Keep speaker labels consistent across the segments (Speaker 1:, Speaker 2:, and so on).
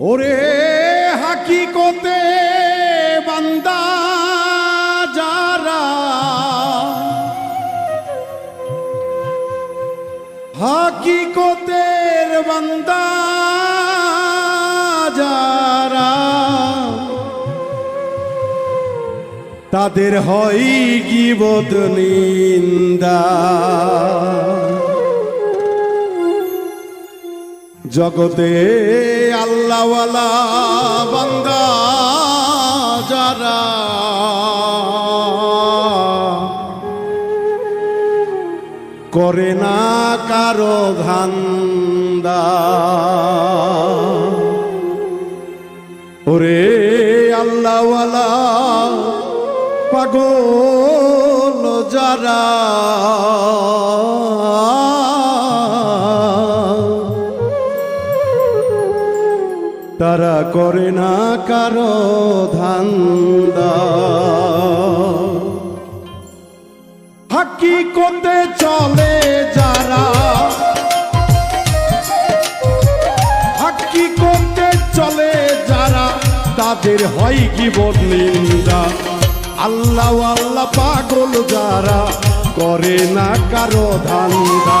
Speaker 1: ওরে হাকিকতে বান্দা যারা হাকিকতের বান্দা যারা তাদের হয় কি বোধ জগতে আল্লাহওয়ালা বান্দা যারা করে না কারও ধান্দা। ওরে আল্লাহওয়ালা পাগল যারা তারা করে না কারও ধান্দা। হাকিকতে চলে যারা। হাকিকতে চলে যারা, তাদের হয় কি নিন্দা আল্লাহ আল্লাহ পাগল যারা, করে না কারও ধান্দা।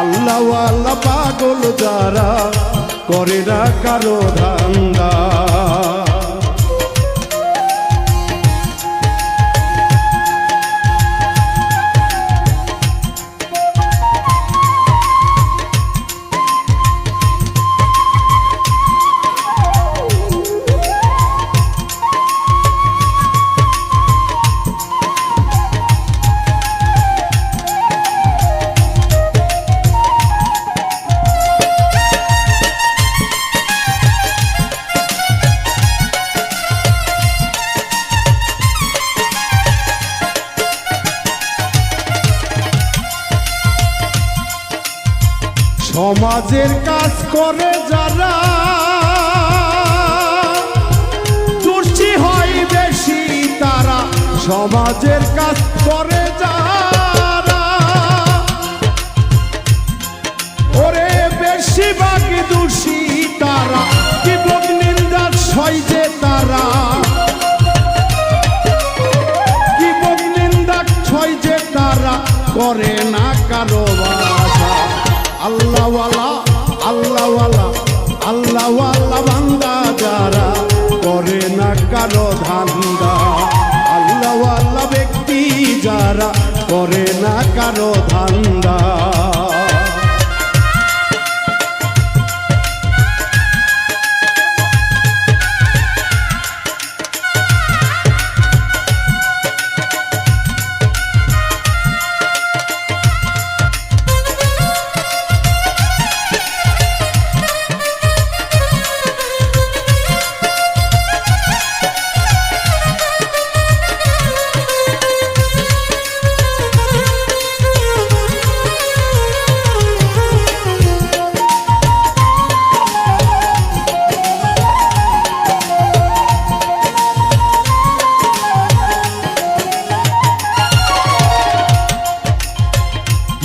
Speaker 1: আল্লাহ আল্লাহ পাগল যারা করে না ধান্দা। সমাজের কাজ করে যারা, দোষী হয় বেশি তারা, সমাজের কাজ করে যারা। ওরে বেশিরভাগ দোষী তারা, কি নিন্দার সয় যে তারা। আল্লাহওয়ালা আল্লাহওয়ালা আল্লাহওয়ালা বান্দা যারা করে না কারও ধান্দা। আল্লাহওয়ালা ব্যক্তি যারা করে না কারও ধান্দা।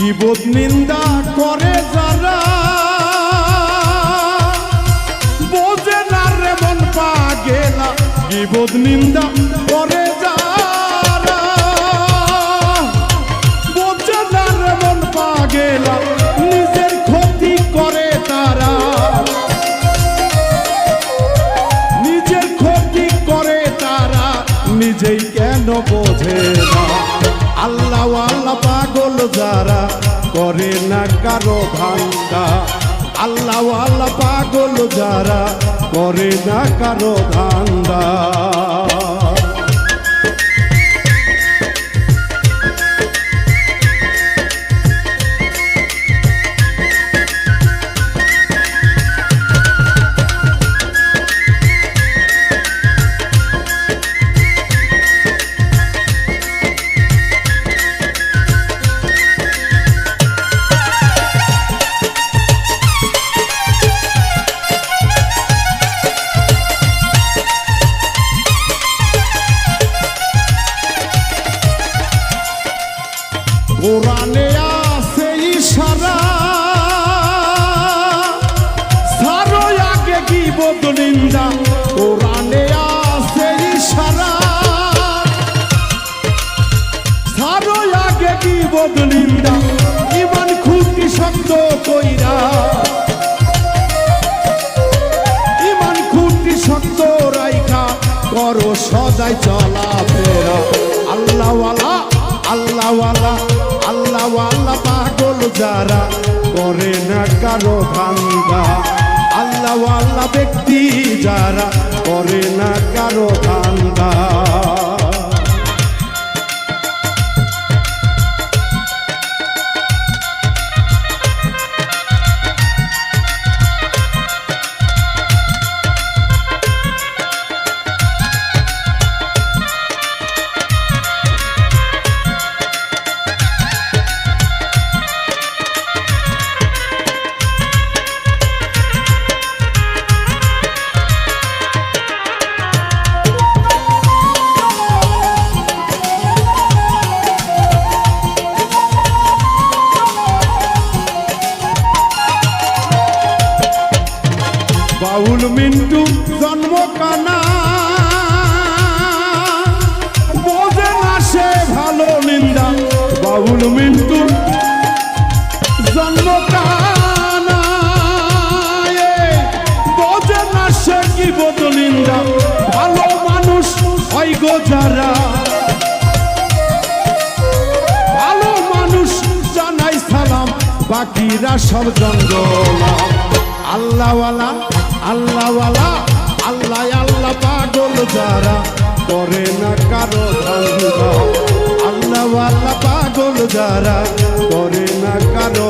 Speaker 1: বিবোধ নিন্দা করে যারা। বোঝে না রে মন পা গেলা বিবোধ নিন্দা করে পাগল যারা করে না কারও ধান্দা। আল্লাহ আল্লাহ পাগল যারা করে না কারও ধান্দা। কোরআনে আছে ইশারা। সারো আগে কি বদলিন্দা কোরআনে আছে ইশারা। সারো আগে কি বদলিন্দা ইমান খুঁটি শব্দ কইরা। ইমান খুঁটি শব্দ রাইখা। করো সদাই চলা ফেরা। আল্লাহওয়ালা আল্লাহওয়ালা। যারা করে না কারও ধান্দা। আল্লাহ ব্যক্তি যারা করে না কারও ধান্দা। যারা ভালো মানুষ জানাই সালাম, বাকিরা সব জঙ্গলা। আল্লাহওয়ালা আল্লাহওয়ালা, আল্লাহ আল্লাহ পাগল যারা করে না কারও আল্লাহওয়ালা পাগল যারা করে না কারও